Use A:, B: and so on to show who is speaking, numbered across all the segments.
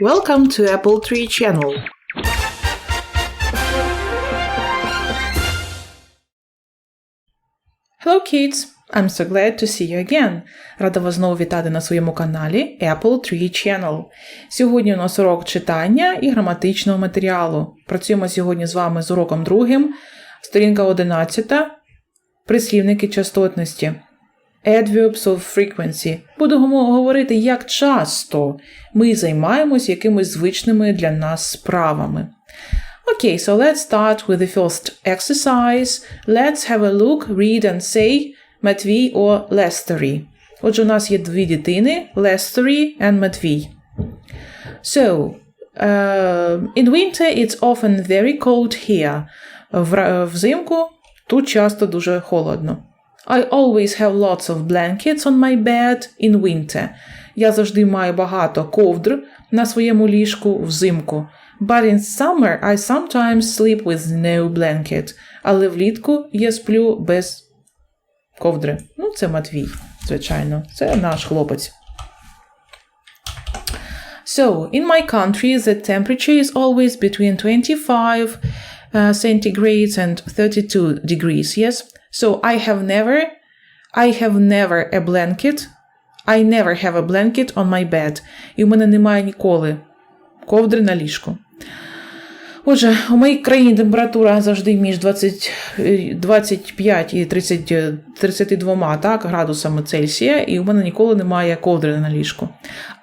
A: Welcome to Apple Tree Channel. Hello kids! I'm so glad to see you again. Рада вас знову вітати на своєму каналі Apple Tree Channel. Сьогодні у нас урок читання і граматичного матеріалу. Працюємо сьогодні з вами з уроком другим, сторінка 11, прислівники частотності. Adverbs of frequency. Будемо говорити, як часто ми займаємось якимись звичними для нас справами. Okay, so let's start with the first exercise. Let's have a look, read and say Матвій or Lestery. Отже, у нас є дві дитини Lestery and Матвій. So, uh, in winter it's often very cold here. Взимку тут часто дуже холодно. I always have lots of blankets on my bed in winter. Я завжди маю багато ковдр на своєму ліжку взимку. But in summer I sometimes sleep with no blanket. Але влітку я сплю без ковдри. Ну, це Матвій, звичайно. Це наш хлопець. So, in my country, the temperature is always between 25 uh, centigrades and 32 degrees, yes? So, I have never, I have never a blanket. I never have a blanket on my bed. І в мене немає ніколи ковдри на ліжку. Отже, у моїй країні температура завжди між 20, 25 і 30, 32 так, градусами Цельсія, і у мене ніколи немає ковдри на ліжку.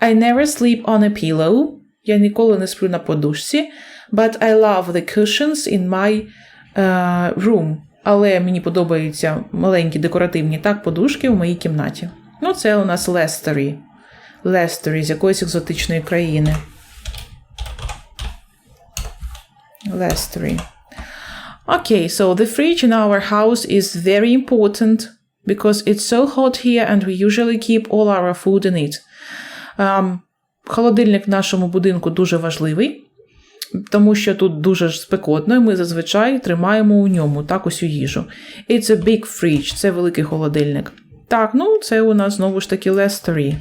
A: I never sleep on a pillow. Я ніколи не сплю на подушці. But I love the cushions in my uh, room. Але мені подобаються маленькі декоративні так подушки в моїй кімнаті. Ну, це у нас Лестері. Лестері з якоїсь екзотичної країни. Lestery. Okay, so the fridge in our house is very important because it's so hot here and we usually keep all our food in it. Um, холодильник в нашому будинку дуже важливий, тому що тут дуже спекотно, і ми зазвичай тримаємо у ньому так усю їжу. It's a big fridge, це великий холодильник. Так, ну це у нас знову ж таки Lestery.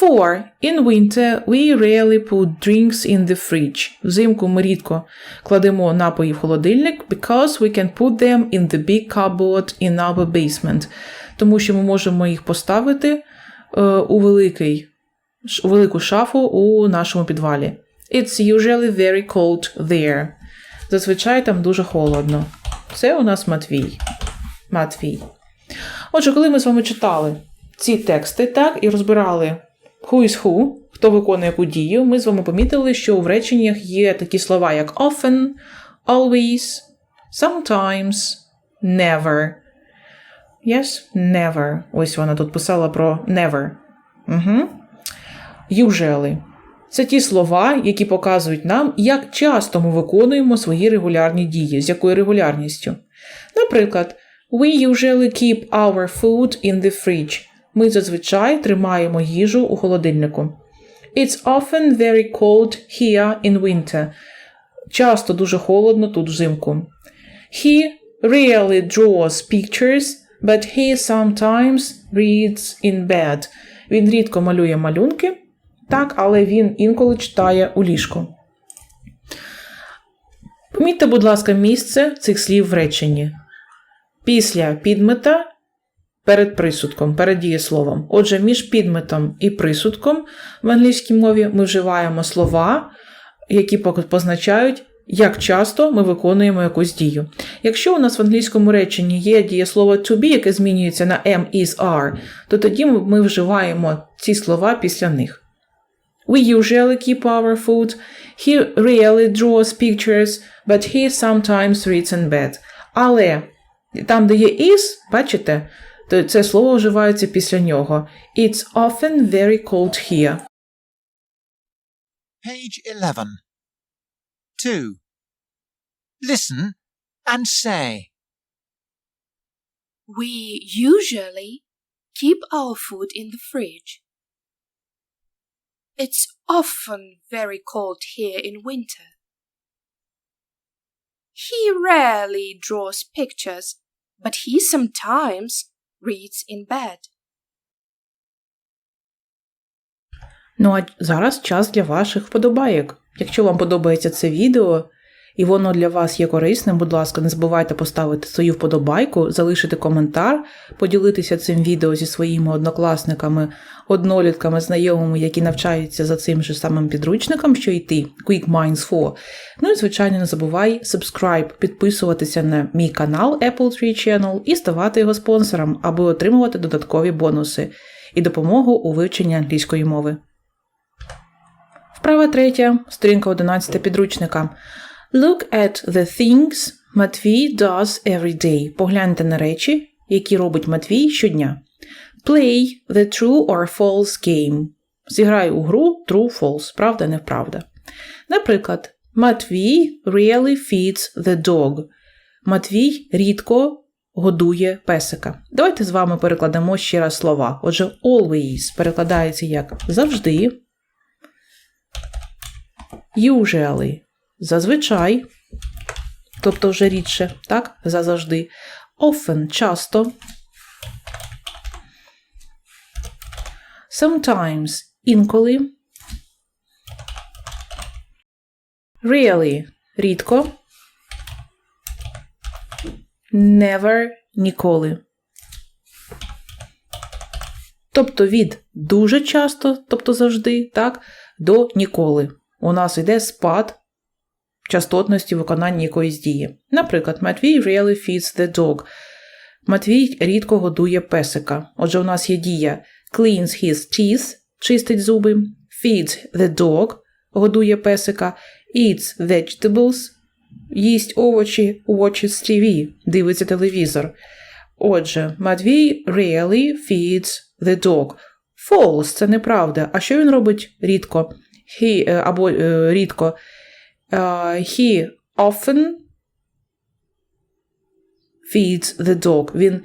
A: 4. In winter we rarely put drinks in the fridge. Взимку ми рідко кладемо напої в холодильник because we can put them in the big cupboard in our basement. Тому що ми можемо їх поставити е, у, великий, у велику шафу у нашому підвалі. It's usually very cold there. Зазвичай там дуже холодно. Це у нас Матвій. Матвій. Отже, коли ми з вами читали ці тексти, так, і розбирали who is who, хто виконує яку дію, ми з вами помітили, що в реченнях є такі слова, як often, always, sometimes, never. Yes, never. Ось вона тут писала про never. Угу. Usually. Це ті слова, які показують нам, як часто ми виконуємо свої регулярні дії, з якою регулярністю. Наприклад, we usually keep our food in the fridge. Ми зазвичай тримаємо їжу у холодильнику. It's often very cold here in winter. Часто дуже холодно тут взимку. He rarely draws pictures, but he sometimes reads in bed. Він рідко малює малюнки, так, але він інколи читає у ліжку. Помітьте, будь ласка, місце цих слів в реченні. Після підмета перед присудком, перед дієсловом. Отже, між підметом і присудком в англійській мові ми вживаємо слова, які позначають, як часто ми виконуємо якусь дію. Якщо у нас в англійському реченні є дієслово to be, яке змінюється на am, is, are, то тоді ми вживаємо ці слова після них. We usually keep our food. He rarely draws pictures, but he sometimes reads in bed. Але там, де є is, бачите, то це слово вживається після нього. It's often very cold here.
B: Page 11. 2. Listen and say.
C: We usually keep our food in the fridge. It's often very cold here in winter. He rarely draws pictures, but he sometimes reads in bed.
A: Ну а зараз час для ваших вподобайок. Якщо вам подобається це відео і воно для вас є корисним, будь ласка, не забувайте поставити свою вподобайку, залишити коментар, поділитися цим відео зі своїми однокласниками, однолітками, знайомими, які навчаються за цим же самим підручником, що й ти, Quick Minds 4. Ну і, звичайно, не забувай subscribe, підписуватися на мій канал Apple Tree Channel і ставати його спонсором, аби отримувати додаткові бонуси і допомогу у вивченні англійської мови. Вправа третя, сторінка 11 підручника. Look at the things Матвій does every day. Погляньте на речі, які робить Матвій щодня. Play the true or false game. Зіграй у гру true false, правда, неправда. Наприклад, Матвій really feeds the dog. Матвій рідко годує песика. Давайте з вами перекладемо ще раз слова. Отже, always перекладається як завжди. Usually зазвичай, тобто вже рідше, так, зазавжди. Often часто. Sometimes інколи. Really рідко. Never ніколи. Тобто від дуже часто, тобто завжди, так, до ніколи. У нас йде спад частотності виконання якоїсь дії. Наприклад, Матвій really feeds the dog. Матвій рідко годує песика. Отже, у нас є дія cleans his teeth, чистить зуби, feeds the dog, годує песика, eats vegetables, їсть овочі, watches TV, дивиться телевізор. Отже, Матвій really feeds the dog. False – це неправда. А що він робить рідко? He, е, або е, рідко. Е, he often feeds the dog. Він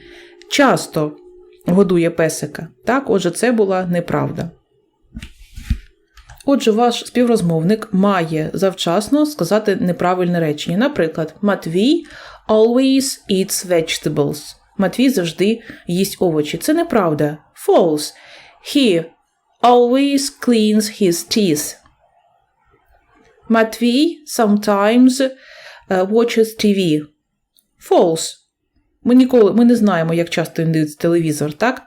A: часто годує песика. Так, отже, це була неправда. Отже, ваш співрозмовник має завчасно сказати неправильне речення. Наприклад, Матвій always eats vegetables. Матвій завжди їсть овочі. Це неправда. False. He always cleans his teeth. Матвій sometimes uh, watches TV. False. Ми ніколи ми не знаємо, як часто він дивиться телевізор, так?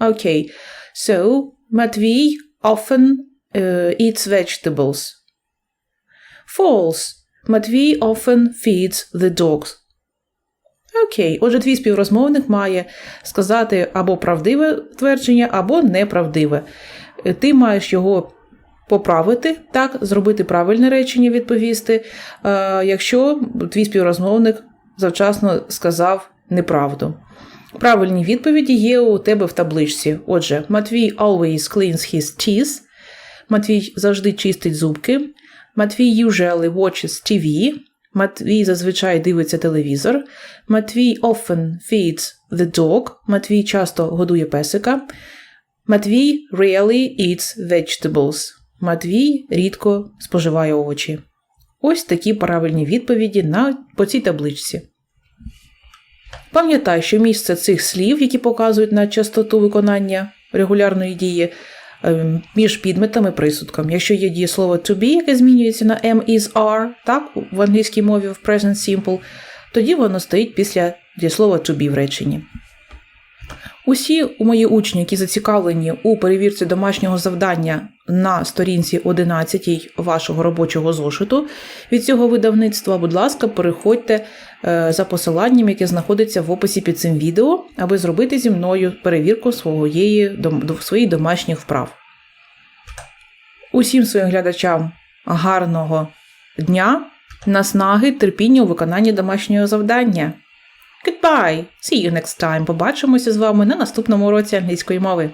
A: Окей. So, Матвій often uh, eats vegetables. False. Матвій often feeds the dogs. Окей. Отже, твій співрозмовник має сказати або правдиве твердження, або неправдиве. Е, Ти маєш його поправити, так, зробити правильне речення, відповісти, е, якщо твій співрозмовник завчасно сказав неправду. Правильні відповіді є у тебе в табличці. Отже, Матвій always cleans his teeth. Матвій завжди чистить зубки. Матвій usually watches TV. Матвій зазвичай дивиться телевізор. Матвій often feeds the dog. Матвій часто годує песика. Матвій rarely eats vegetables. Матвій рідко споживає овочі. Ось такі правильні відповіді на, по цій табличці. Пам'ятай, що місце цих слів, які показують на частоту виконання регулярної дії, ем, між підметом і присудком. Якщо є дієслово to be, яке змінюється на am, is, are, так, в англійській мові в present simple, тоді воно стоїть після дієслова to be в реченні. Усі мої учні, які зацікавлені у перевірці домашнього завдання на сторінці 11 вашого робочого зошиту від цього видавництва, будь ласка, переходьте е, за посиланням, яке знаходиться в описі під цим відео, аби зробити зі мною перевірку своєї, своїх домашніх вправ. Усім своїм глядачам гарного дня, наснаги, терпіння у виконанні домашнього завдання. Goodbye! See you next time. Побачимося з вами на наступному уроці англійської мови.